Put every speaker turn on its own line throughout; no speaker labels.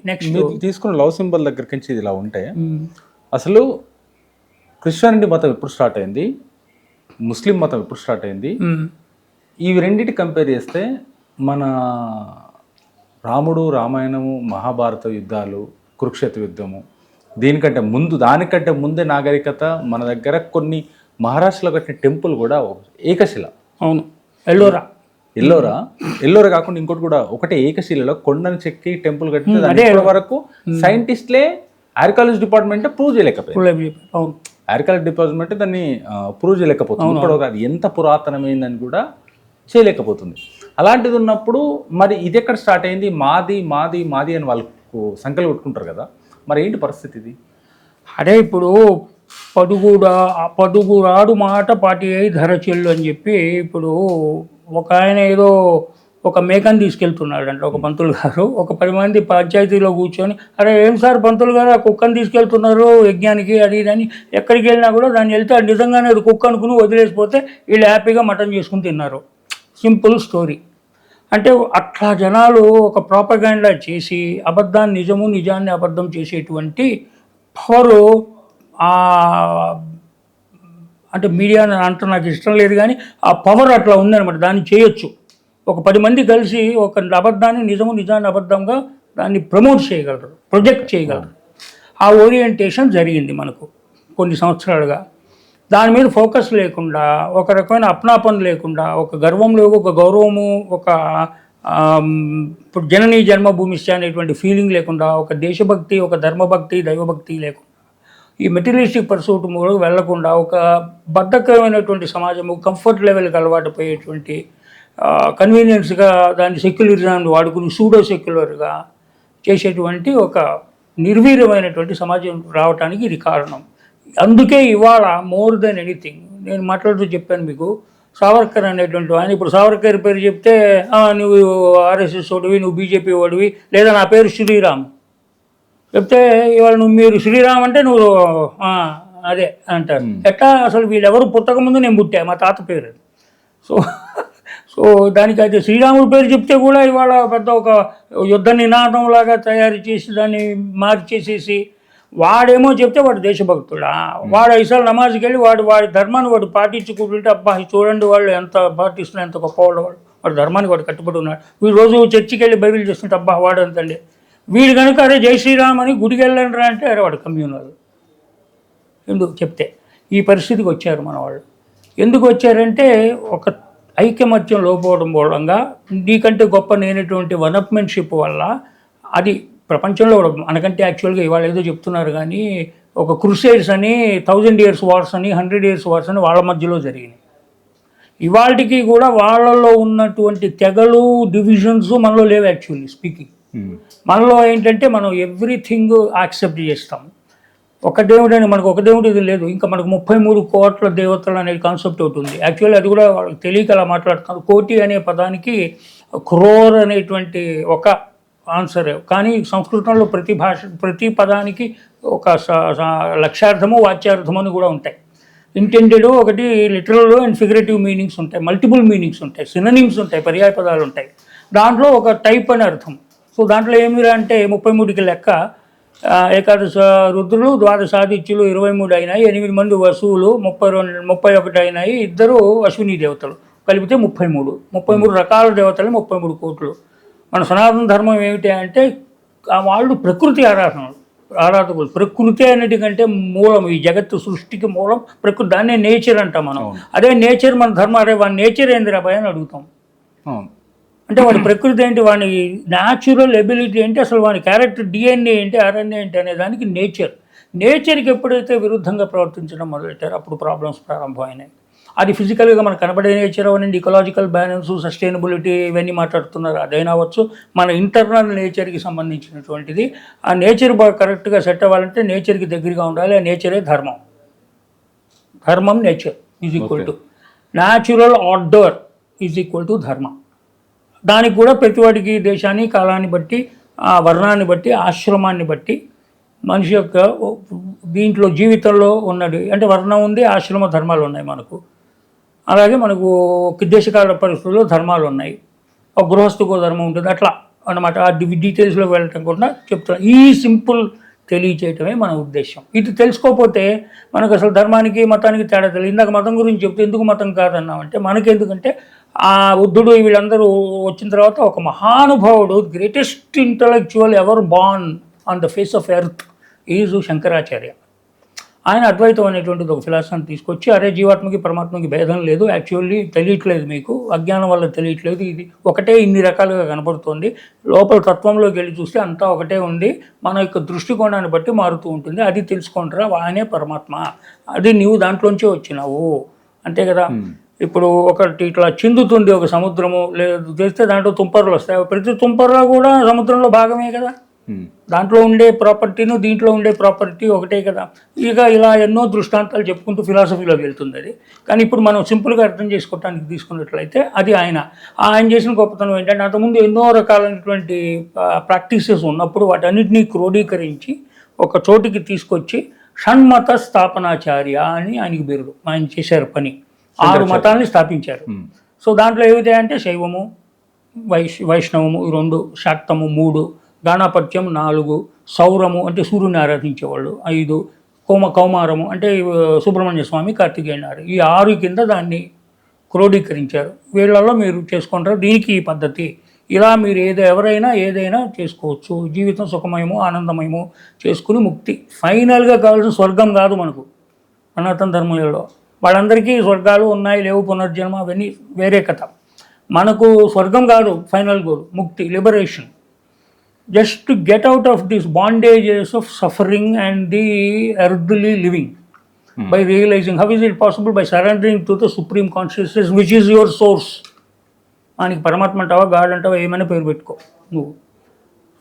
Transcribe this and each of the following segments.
Next
మీరు తీసుకున్న love symbol దగ్గరికి నుంచి ఇలా ఉంటే అసలు క్రిస్టియానిటీ మతం ఎప్పుడు స్టార్ట్ అయింది? ముస్లిం మతం ఎప్పుడు స్టార్ట్ అయింది? ఇవి రెండింటి కంపేర్ చేస్తే మన రాముడు రామాయణము మహాభారత యుద్ధాలు కురుక్షేత్ర యుద్ధము దీనికంటే ముందు దానికంటే ముందే నాగరికత మన దగ్గర కొన్ని మహారాష్ట్రలో కట్టిన టెంపుల్ కూడా ఏకశిల.
అవును. ఎల్లోరా.
ఎల్లోరా? ఎల్లోరా కాకుండా ఇంకోటి కూడా ఒకటే ఏకశిలలో కొండను చెక్కి టెంపుల్ కట్టిన ఇప్పటి వరకు సైంటిస్ట్లే ఆర్కాలజీ డిపార్ట్మెంట్ ప్రూవ్ చేయలేకపోయింది అగ్రికల్చర్ డిపార్ట్మెంట్ దాన్ని ప్రూవ్ చేయలేకపోతుంది. ఇప్పుడు అది ఎంత పురాతనమైందని కూడా చేయలేకపోతుంది. అలాంటిది ఉన్నప్పుడు మరి ఇది ఎక్కడ స్టార్ట్ అయింది? మాది మాది మాది అని వాళ్ళకు సంకలు కొట్టుకుంటారు కదా. మరి ఏంటి పరిస్థితి ఇది?
అదే ఇప్పుడు పడుగుడ పడుగురాడు మాట పాటి అయి ధర చెల్లు అని చెప్పి ఇప్పుడు ఒక ఆయన ఏదో ఒక మేకని తీసుకెళ్తున్నాడు అంటే ఒక పంతులు గారు. ఒక పది మంది పంచాయతీలో కూర్చొని అరే ఏం సార్ పంతులు గారు ఆ కుక్కని తీసుకెళ్తున్నారు యజ్ఞానికి అది ఇది అని ఎక్కడికి వెళ్ళినా కూడా దాన్ని వెళ్తే నిజంగానే అది కుక్క అనుకుని వదిలేసిపోతే వీళ్ళు హ్యాపీగా మటన్ చేసుకుని తిన్నారు. Simple story. అంటే అట్లా జనాలు ఒక ప్రాపగాండా చేసి అబద్ధాన్ని నిజము నిజాన్ని అబద్ధం చేసేటువంటి పవరు అంటే మీడియా అంటే నాకు ఇష్టం లేదు కానీ ఆ పవర్ అట్లా ఉందన్నమాట. దాన్ని చేయొచ్చు. ఒక పది మంది కలిసి ఒక అబద్ధాన్ని నిజము నిజాన్ని అబద్ధంగా దాన్ని ప్రమోట్ చేయగలరు ప్రొజెక్ట్ చేయగలరు. ఆ ఓరియంటేషన్ జరిగింది మనకు కొన్ని సంవత్సరాలుగా. దాని మీద ఫోకస్ లేకుండా ఒక రకమైన అప్నాపన లేకుండా ఒక గర్వంలో ఒక గౌరవము ఒక ఇప్పుడు జననీ జన్మభూమిష్ట అనేటువంటి ఫీలింగ్ లేకుండా ఒక దేశభక్తి ఒక ధర్మభక్తి దైవభక్తి లేకుండా ఈ మెటీరియలిస్టిక్ పర్సూట్ మూడు వెళ్ళకుండా ఒక బద్ధకమైనటువంటి సమాజము కంఫర్ట్ లెవెల్కి అలవాటు పోయేటువంటి కన్వీనియన్స్గా దాన్ని సెక్యులరిజాన్ని వాడుకుని సూడో సెక్యులర్గా చేసేటువంటి ఒక నిర్వీర్యమైనటువంటి సమాజం రావటానికి ఇది కారణం. అందుకే ఇవాళ మోర్ దెన్ ఎనీథింగ్ నేను మాట్లాడుతూ చెప్పాను మీకు సావర్కర్ అనేటువంటి ఆయన ఇప్పుడు సావర్కర్ పేరు చెప్తే నువ్వు ఆర్ఎస్ఎస్ ఓడివి నువ్వు బీజేపీ ఓడివి లేదా నా పేరు శ్రీరామ్. చెప్తే ఇవాళ నువ్వు మీరు శ్రీరామ్ అంటే నువ్వు "ఆ, అదే అంటారు. ఎట్లా అసలు వీళ్ళెవరు పుట్టక ముందు నేను పుట్టా? మా తాత పేరు. సో సో దానికైతే శ్రీరాముడి పేరు చెప్తే కూడా ఇవాళ పెద్ద ఒక యుద్ధ నినాదం లాగా తయారు చేసి దాన్ని మార్చేసేసి వాడేమో చెప్తే వాడు దేశభక్తుడా? వాడు ఐసాలు నమాజ్కి వెళ్ళి వాడు వాడి ధర్మాన్ని వాడు పాటించుకుంటుంటే అబ్బా చూడండి వాళ్ళు ఎంత పాటిస్తున్నారు ఎంత గొప్పవాళ్ళు వాడు వాడు ధర్మానికి వాడు కట్టుబడి ఉన్నాడు. వీడు రోజు చర్చికి వెళ్ళి బైబిల్ చేస్తుంటే అబ్బా వాడు అంతండి. వీడు కనుక అరే జై శ్రీరామ్ అని గుడికి వెళ్ళండి రా అంటే అరే వాడు కమ్యూనల్ ఎందుకు చెప్తే ఈ పరిస్థితికి వచ్చారు మన వాళ్ళు ఎందుకు వచ్చారంటే ఒక ఐకమత్యం లోపోవడం మూలంగా నీకంటే గొప్ప నేనటువంటి వనప్మెన్షిప్ వల్ల అది ప్రపంచంలో మనకంటే యాక్చువల్గా ఇవాళ ఏదో చెప్తున్నారు కానీ ఒక క్రూసైడ్స్ అని థౌజండ్ ఇయర్స్ వార్స్ అని హండ్రెడ్ ఇయర్స్ వార్స్ అని వాళ్ళ మధ్యలో జరిగినాయి. ఇవాళకి కూడా వాళ్ళలో ఉన్నటువంటి తెగలు డివిజన్స్ మనలో లేవు యాక్చువల్లీ స్పీకింగ్. మనలో ఏంటంటే మనం ఎవ్రీథింగ్ యాక్సెప్ట్ చేస్తాం. ఒక దేవుడు అని మనకు ఒక దేవుడు ఇది లేదు. ఇంకా మనకు ముప్పై మూడు కోట్ల దేవతలు అనే కాన్సెప్ట్ ఒకటి ఉంది. యాక్చువల్లీ అది కూడా వాళ్ళకి తెలియక అలా మాట్లాడుతున్నారు. కోటి అనే పదానికి క్రోర్ అనేటువంటి ఒక ఆన్సర్ కానీ సంస్కృతంలో ప్రతి భాష ప్రతి పదానికి ఒక లక్ష్యార్థము వాచ్యార్థము అని కూడా ఉంటాయి. ఇంటెండెడ్ ఒకటి లిటరల్ అండ్ ఫిగరేటివ్ మీనింగ్స్ ఉంటాయి. మల్టిపుల్ మీనింగ్స్ ఉంటాయి. సిననిమ్స్ ఉంటాయి. పర్యాయ పదాలు ఉంటాయి. దాంట్లో ఒక టైప్ అని అర్థం. సో దాంట్లో ఏమిరా అంటే ముప్పై మూడుకి లెక్క ఏకాదశ రుద్రులు ద్వాదశ ఆదిత్యులు ఇరవై మూడు అయినాయి ఎనిమిది మంది వసువులు ముప్పై రెండు ముప్పై ఒకటి అయినాయి ఇద్దరు అశ్విని దేవతలు కలిపితే ముప్పై మూడు ముప్పై మూడు రకాల దేవతలు ముప్పై మూడు కోట్లు. మన సనాతన ధర్మం ఏమిటి అంటే వాళ్ళు ప్రకృతి ఆరాధనలు ఆరాధకులు. ప్రకృతి అన్నిటికంటే మూలం ఈ జగత్తు సృష్టికి మూలం ప్రకృతి దాన్నే నేచర్ అంటాం మనం. అదే నేచర్ మన ధర్మం అరే వాడి నేచర్ ఏంది రాబాయ్ అని అడుగుతాం. అంటే వాడి ప్రకృతి ఏంటి వాడి న్యాచురల్ ఎబిలిటీ ఏంటి అసలు వాడి క్యారెక్టర్ డిఎన్ఏ ఏంటి ఆర్ఎన్ఏ ఏంటి అనే దానికి నేచర్ నేచర్కి ఎప్పుడైతే విరుద్ధంగా ప్రవర్తించడం మొదలెట్టారో అప్పుడు ప్రాబ్లమ్స్ ప్రారంభమైనాయి. అది ఫిజికల్గా మనకు కనబడే నేచర్ అవనండి ఇకలాజికల్ బ్యాలెన్స్ సస్టైనబిలిటీ ఇవన్నీ మాట్లాడుతున్నారు. అదైనా అవ్వచ్చు. మన ఇంటర్నల్ నేచర్కి సంబంధించినటువంటిది. ఆ నేచర్ కరెక్ట్గా సెట్ అవ్వాలంటే నేచర్కి దగ్గరగా ఉండాలి. ఆ నేచరే ధర్మం. ధర్మం nature is equal to natural order is equal to dharmam. దానికి కూడా ప్రతివాడికి దేశాన్ని కాలాన్ని బట్టి ఆ వర్ణాన్ని బట్టి ఆశ్రమాన్ని బట్టి మనిషి యొక్క దీంట్లో జీవితంలో ఉన్నది అంటే వర్ణం ఉంది ఆశ్రమ ధర్మాలు ఉన్నాయి మనకు. అలాగే మనకు దేశకాల పరిస్థితుల్లో ధర్మాలు ఉన్నాయి. ఒక గృహస్థుకో ధర్మం ఉంటుంది అట్లా అన్నమాట. ఆ డీటెయిల్స్లో వెళ్ళటం కూడా చెప్తాం ఈ సింపుల్ తెలియచేయటమే మన ఉద్దేశం. ఇది తెలుసుకోకపోతే మనకు అసలు ధర్మానికి మతానికి తేడా తెలియదు ఇందాక మతం గురించి చెప్తే ఎందుకు మతం కాదన్నామంటే మనకెందుకంటే ఆ బుద్ధుడు వీళ్ళందరూ వచ్చిన తర్వాత ఒక మహానుభావుడు greatest intellectual ever born on the face of earth is Shankaracharya. ఆయన అద్వైతం అనేటువంటిది ఒక ఫిలాసఫీని తీసుకొచ్చి అరే జీవాత్మకి పరమాత్మకి భేదం లేదు యాక్చువల్లీ తెలియట్లేదు మీకు అజ్ఞానం వల్ల తెలియట్లేదు ఇది ఒకటే ఇన్ని రకాలుగా కనపడుతుంది లోపల తత్వంలోకి వెళ్ళి చూస్తే అంతా ఒకటే ఉంది మన యొక్క దృష్టికోణాన్ని బట్టి మారుతూ ఉంటుంది అది తెలుసుకుంటారా? ఆయనే పరమాత్మ అది నీవు దాంట్లోంచే వచ్చినావు అంతే కదా? ఇప్పుడు ఒకటి ఇట్లా చిందుతుంది ఒక సముద్రము లేదు చేస్తే దాంట్లో తుంపర్లు వస్తాయి. ప్రతి తుంపర్లో కూడా సముద్రంలో భాగమే కదా. దాంట్లో ఉండే ప్రాపర్టీను దీంట్లో ఉండే ప్రాపర్టీ ఒకటే కదా. ఇక ఇలా ఎన్నో దృష్టాంతాలు చెప్పుకుంటూ ఫిలాసఫీలోకి వెళ్తుంది అది. కానీ ఇప్పుడు మనం సింపుల్గా అర్థం చేసుకోవడానికి తీసుకున్నట్లయితే అది ఆయన. ఆయన చేసిన గొప్పతనం ఏంటంటే అంతకుముందు ఎన్నో రకాలైనటువంటి ప్రాక్టీసెస్ ఉన్నప్పుడు వాటన్నిటినీ క్రోడీకరించి ఒక చోటికి తీసుకొచ్చి షణ్మత స్థాపనాచార్య అని ఆయనకి బిరుడు ఆయన చేశారు పని. ఆరు మతాల్ని స్థాపించారు.
ఉమ్.
సో దాంట్లో ఏమిటాయంటే శైవము వైష్ వైష్ణవము రెండు శాక్తము మూడు గాణాపత్యం నాలుగు సౌరము అంటే సూర్యుని ఆరాధించేవాళ్ళు ఐదు కోమ కౌమారము అంటే సుబ్రహ్మణ్య స్వామి కార్తికేయనారు ఈ ఆరు కింద దాన్ని క్రోడీకరించారు. వీళ్ళలో మీరు చేసుకుంటారు. దీనికి ఈ పద్ధతి. ఇలా మీరు ఏదో ఎవరైనా ఏదైనా చేసుకోవచ్చు. జీవితం సుఖమయము ఆనందమయము చేసుకుని ముక్తి. ఫైనల్గా కావాల్సిన స్వర్గం కాదు మనకు. సనాతన ధర్మంలో. వాళ్ళందరికీ స్వర్గాలు ఉన్నాయి లేవు పునర్జన్మ అవన్నీ వేరే కథ. మనకు స్వర్గం కాదు ఫైనల్ గోల్ ముక్తి liberation. Just get out of this bondages of suffering and the earthly living by realising. How is it possible? By surrendering to the supreme consciousness which is your source. మనకి పరమాత్మ అంటావా God అంటావా ఏమైనా పేరు పెట్టుకో నువ్వు.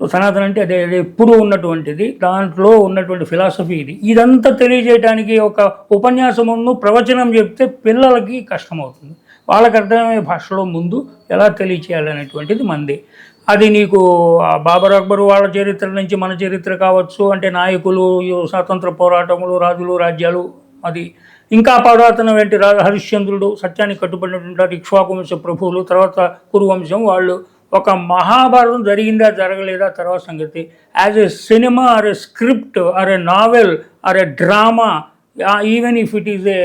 సనాతన అంటే అదే అదే ఎప్పుడూ ఉన్నటువంటిది దాంట్లో ఉన్నటువంటి ఫిలాసఫీ ఇది. ఇదంతా తెలియజేయడానికి ఒక ఉపన్యాసమును ప్రవచనం చెప్తే పిల్లలకి కష్టమవుతుంది. వాళ్ళకి అర్థమయ్యే భాషలో ముందు ఎలా తెలియచేయాలనేటువంటిది మంది. అది నీకు బాబర్ అక్బర్ వాళ్ళ చరిత్ర నుంచి మన చరిత్ర కావచ్చు అంటే నాయకులు స్వాతంత్ర పోరాటములు రాజులు రాజ్యాలు అది. ఇంకా పురాతన వెంటి రా హరిశ్చంద్రుడు సత్యానికి కట్టుబడినటువంటి ఇక్ష్వాకు వంశ ప్రభువులు తర్వాత కురువంశం వాళ్ళు. ఒక మహాభారతం జరిగిందా జరగలేదా తర్వాత సంగతి. As a cinema or a script or a novel or a drama even if it is a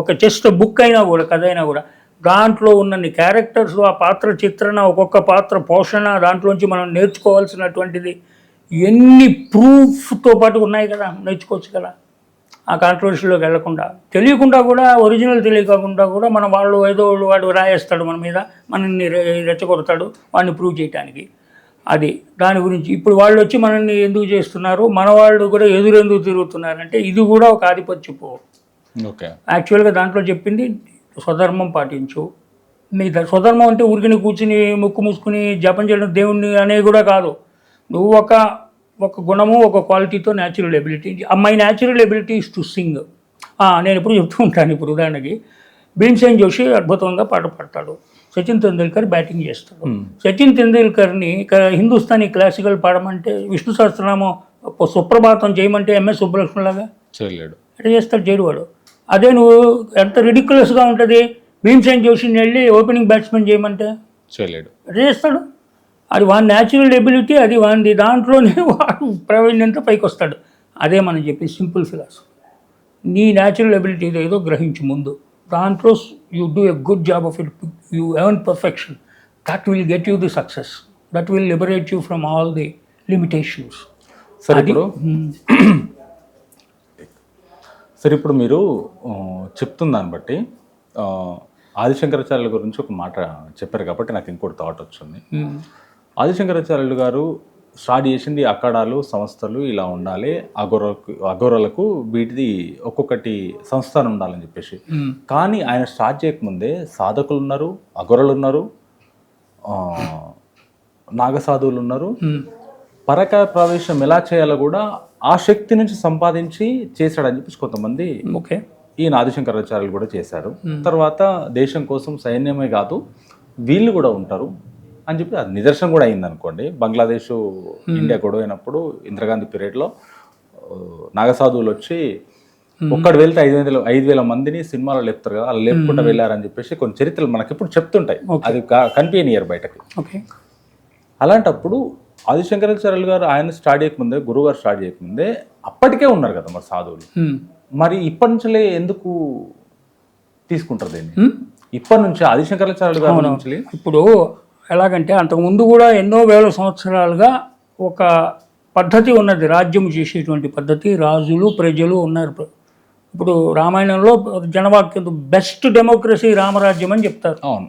ఒక జస్ట్ బుక్ అయినా కూడా కథ అయినా కూడా దాంట్లో ఉన్నన్ని క్యారెక్టర్స్ ఆ పాత్ర చిత్రణ ఒక్కొక్క పాత్ర పోషణ దాంట్లోంచి మనం నేర్చుకోవాల్సినటువంటిది ఎన్ని ప్రూఫ్తో పాటు ఉన్నాయి కదా నేర్చుకోవచ్చు కదా. ఆ కాంట్రవర్సీలోకి వెళ్ళకుండా. తెలియకుండా కూడా ఒరిజినల్ తెలియకుండా కూడా మన వాళ్ళు ఏదో వాడు రాయేస్తాడు మన మీద మనల్ని రెచ్చగొడతాడు వాడిని ప్రూవ్ చేయడానికి అది. దాని గురించి ఇప్పుడు వాళ్ళు వచ్చి మనల్ని ఎందుకు చేస్తున్నారు? మన వాళ్ళు కూడా ఎదురెందుకు తిరుగుతున్నారంటే ఇది కూడా ఒక ఆధిపత్యపు
ఓకే.
యాక్చువల్గా దాంట్లో చెప్పింది స్వధర్మం పాటించు. నీ స్వధర్మం అంటే ఊరికిని కూర్చుని ముక్కు మూసుకుని జపం చేయడం దేవుణ్ణి అనేది కూడా కాదు. నువ్వు ఒక ఒక గుణము ఒక క్వాలిటీతో natural ability my natural ability is to sing నేను ఎప్పుడు చెప్తూ ఉంటాను ఇప్పుడు ఉదాహరణకి. భీమ్సేన్ జోషి అద్భుతంగా పాట పాడతాడు. సచిన్ తెండూల్కర్ బ్యాటింగ్ చేస్తాడు. సచిన్ తెండూల్కర్ని హిందుస్థానీ క్లాసికల్ పాడమంటే విష్ణు సహస్రనామం సుప్రభాతం చేయమంటే ఎంఎస్ సుబ్బలక్ష్మిలాగా
చేయలేడు.
ఎట్లా చేస్తాడు? చేయడు వాడు. అదే నువ్వు ఎంత రిడిక్యులస్గా ఉంటుంది? భీమ్సేన్ జోషిని వెళ్ళి ఓపెనింగ్ బ్యాట్స్మెన్ చేయమంటే
చేయలేడు.
ఎట్లా చేస్తాడు? అది వాని న్యాచురల్ ఎబిలిటీ అది వాడి దాంట్లోనే వాడు ప్రావీణ్యంతో పైకి వస్తాడు. అదే మనం చెప్పి సింపుల్ ఫిలాసఫీ నీ న్యాచురల్ ఎబిలిటీ ఏదో గ్రహించు ముందు. దాంట్లో you do a good job of it you earn perfection that will get you the success that will liberate you from all the limitations
సరే ఇప్పుడు సరే ఇప్పుడు మీరు చెప్తున్న దాన్ని బట్టి ఆదిశంకరాచార్యుల గురించి ఒక మాట చెప్పారు కాబట్టి నాకు ఇంకోటి థాట్ వచ్చింది. ఆదిశంకరాచార్యులు గారు స్టార్ట్ చేసింది అఖాడాలు సంస్థలు ఇలా ఉండాలి. అఘోరకు అఘోరలకు వీటిది ఒక్కొక్కటి సంస్థానం ఉండాలని చెప్పేసి. కానీ ఆయన స్టార్ట్ చేయకముందే సాధకులు ఉన్నారు అఘోరలు ఉన్నారు నాగసాధువులు ఉన్నారు పరకాయ ప్రవేశం ఎలా చేయాలో కూడా ఆ శక్తి నుంచి సంపాదించి చేశాడని చెప్పేసి కొంతమంది
ఓకే.
ఈ ఆదిశంకరాచార్యులు కూడా చేశారు. తర్వాత దేశం కోసం సైన్యమే కాదు వీళ్ళు కూడా ఉంటారు. అని చెప్పి అది నిదర్శనం కూడా అయింది అనుకోండి బంగ్లాదేశ్ ఇండియా గొడవ అయినప్పుడు ఇందిరాగాంధీ పీరియడ్లో నాగసాధువులు వచ్చి ఒక్కడు వెళ్తే ఐదు వేల ఐదు వేల మందిని సినిమాలో లేపుతారు కదా అలా లేపుకుంటూ వెళ్ళారని చెప్పేసి కొన్ని చరిత్రలు మనకి ఇప్పుడు చెప్తుంటాయి. అది కనిపించనియర్ బయటకి.
ఓకే.
అలాంటప్పుడు ఆదిశంకరాచార్యులు గారు ఆయన స్టార్ట్ చేయకముందే గురువు గారు స్టార్ట్ చేయకముందే అప్పటికే ఉన్నారు కదా మరి సాధువులు. మరి ఇప్పటి నుంచే ఎందుకు తీసుకుంటారు దీన్ని? ఇప్పటి నుంచి ఆదిశంకరాచార్యులు గారి
ఇప్పుడు ఎలాగంటే అంతకుముందు కూడా ఎన్నో వేల సంవత్సరాలుగా ఒక పద్ధతి ఉన్నది. రాజ్యం చేసేటువంటి పద్ధతి. రాజులు ప్రజలు ఉన్నారు. ఇప్పుడు రామాయణంలో జనవాక్యం బెస్ట్ డెమోక్రసీ రామరాజ్యం అని చెప్తారు.
అవును.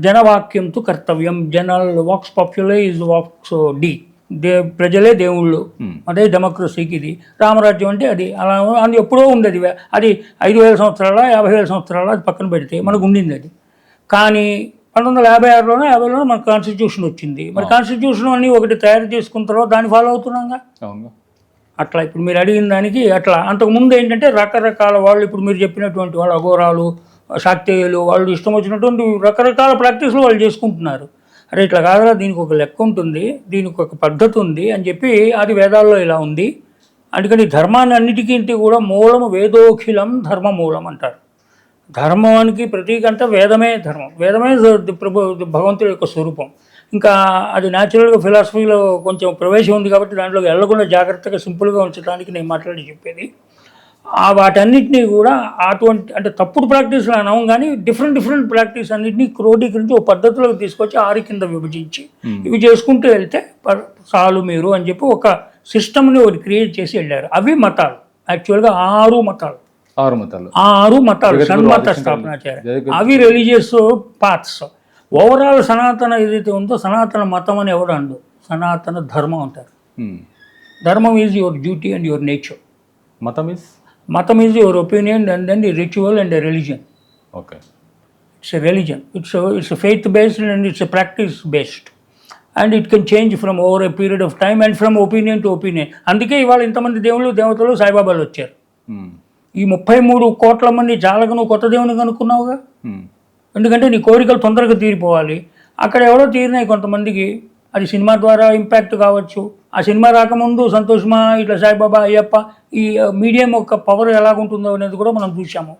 జనవాక్యంతో కర్తవ్యం. General vox popular is vox dei. They ప్రజలే దేవుళ్ళు. అదే డెమోక్రసీకి ఇది. రామరాజ్యం అంటే అది. అలా అది ఎప్పుడో ఉంది అది అది ఐదు వేల సంవత్సరాల యాభై వేల సంవత్సరాల అది పక్కన పెడితే మనకు ఉండింది అది. కానీ పంతొమ్మిది వందల యాభై ఆరులోనో యాభైలోనో మన కాన్స్టిట్యూషన్ వచ్చింది. మరి కాన్స్టిట్యూషన్ అన్ని ఒకటి తయారు చేసుకున్న తర్వాత దాన్ని ఫాలో అవుతున్నాగా? అట్లా ఇప్పుడు మీరు అడిగిన దానికి అట్లా. అంతకుముందు ఏంటంటే రకరకాల వాళ్ళు ఇప్పుడు మీరు చెప్పినటువంటి వాళ్ళు అఘోరాలు శాక్తేయులు వాళ్ళు ఇష్టం వచ్చినటువంటి రకరకాల ప్రాక్టీస్లు వాళ్ళు చేసుకుంటున్నారు. అరే ఇట్లా కాదురా దీనికి ఒక లెక్క ఉంటుంది దీనికి ఒక పద్ధతి ఉంది అని చెప్పి అది వేదాల్లో ఇలా ఉంది. అందుకని ధర్మాన్ని అన్నిటికీ కూడా మూలము వేదోఖిలం ధర్మ మూలం అంటారు. ధర్మానికి ప్రతీక అంటే వేదమే ధర్మం. వేదమే ప్రభు భగవంతుడి యొక్క స్వరూపం. ఇంకా అది న్యాచురల్గా ఫిలాసఫీలో కొంచెం ప్రవేశం ఉంది కాబట్టి దాంట్లోకి వెళ్ళకుండా జాగ్రత్తగా సింపుల్గా ఉంచడానికి నేను మాట్లాడి చెప్పేది. ఆ వాటన్నిటినీ కూడా అటువంటి అంటే తప్పుడు ప్రాక్టీస్లు అనవం కానీ డిఫరెంట్ డిఫరెంట్ ప్రాక్టీస్ అన్నింటినీ క్రోడీకరించి ఒక పద్ధతిలోకి తీసుకొచ్చి ఆరు కింద విభజించి ఇవి చేసుకుంటూ వెళ్తే చాలు మీరు అని చెప్పి ఒక సిస్టమ్ని ఒకటి క్రియేట్ చేసి వెళ్ళారు. అవి మతాలు. యాక్చువల్గా ఆరు మతాలు.
ఆరు మతాలు.
ఆరు మతాలు సన్మత స్థాపనాచార్య అవి రిలీజియస్ పాత్స్ ఓవరాల్ సనాతన ఏదైతే ఉందో సనాతన మతం అని ఎవరు అండు సనాతన ధర్మం అంటారు.
ఉమ్.
Dharmam is your duty and your nature
matham is
matham is your opinion and then ritual and religion
okay
it's a religion it's it's faith based and it's practice based and it can change from over a period of time and from opinion to opinion అందుకే ఇవాళ ఇంతమంది దేవుళ్ళు దేవతలు సాయిబాబాలు వచ్చారు.
ఉమ్.
ఈ ముప్పై మూడు కోట్ల మంది చాలకు నువ్వు కొత్త దేవుని కనుక్కున్నావుగా. ఎందుకంటే నీ కోరికలు తొందరగా తీరిపోవాలి. అక్కడ ఎవరో తీరినాయి కొంతమందికి. అది సినిమా ద్వారా ఇంపాక్ట్ కావచ్చు. ఆ సినిమా రాకముందు సంతోషమా ఇట్లా సాయిబాబా అయ్యప్ప ఈ మీడియం యొక్క పవర్ ఎలాగుంటుందో అనేది కూడా మనం చూసాము